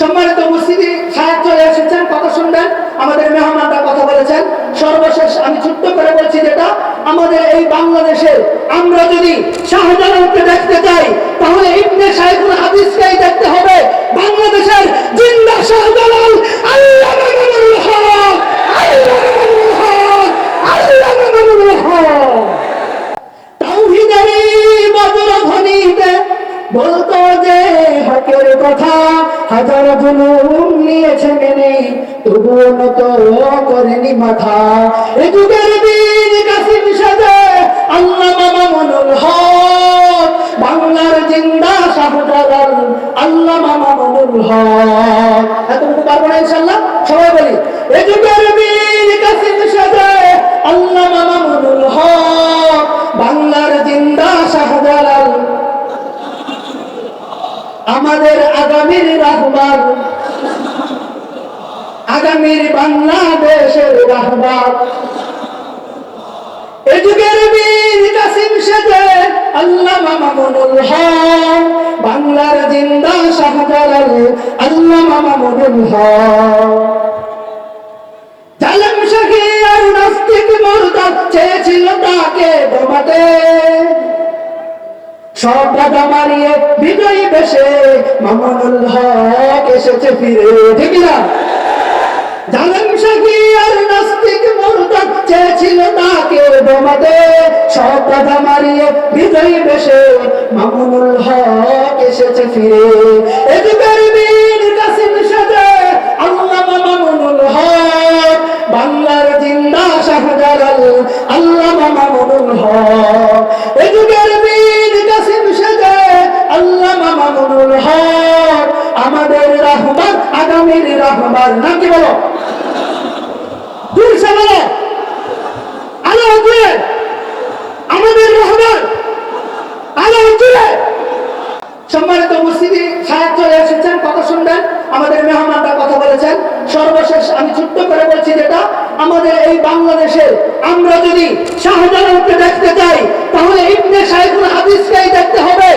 সম্মানিত উপস্থিতি, সাহেব চলে এসেছেন, কথা শুনবেন, আমাদের মেহমানরা কথা বলেছেন। সর্বশেষ আমি ছোট্ট করে বলছি যেটা, আমাদের এই বাংলাদেশে আমরা যদি শাহজালালকে দেখতে চাই, তাহলে ইবনে সাহেবুল হাদিসকেই দেখতে হবে, বাংলাদেশের জিন্দা শাহজালাল আল্লাহ আল্লাহ আল্লাহ হক। তাওহীদেরই বজ্রধ্বনিতে বলতো যে হকের কথা হাজার জুলুম নিয়েছে মেনে, তবুও নত করেনি মাথা। এ যুগের কাসিম সাজে আল্লাহ মামা মনুল হক, বাংলার জিন্দা শাহজালাল আল্লাহ মামা মনুল হক। এতটুকু পারব না ইনশাল্লাহ সবাই বলি, এ কাসিম সাজে আল্লাহ আমাদের আগামীর রাহবার। আগামীর বাংলাদেশের হক বাংলার জিন্দা শাহজালাল আল্লাহ মামুনুল হক। সব বাধা মারিয়ে বিজয়ী বেশে মামুনুল হক এসেছে ফিরে। ঠিক না জালেম শাহী আর নাস্তিক মুরতাদ চেয়েছিল তাকে দমাতে সব বাধা মারিয়ে বিজয়ী বেশে মামুনুল হক এসেছে ফিরে। এ যুগের বীর কাসিম সাজে আল্লাহ মামুনুল হক। বাংলার জিন্দা শাহজালাল, আল্লাহ মামুনুল হক। সম্মানিত উপস্থিতি, সাহেব এসেছেন, কথা শুনবেন। আমাদের মেহমানরা কথা বলেছেন। সর্বশেষ আমি ছোট্ট করে বলছি যেটা, আমাদের এই বাংলাদেশে আমরা যদি শাহজালালকে দেখতে চাই, তাহলে ইবনে সাহেবুল হাদিসকেই দেখতে হবে।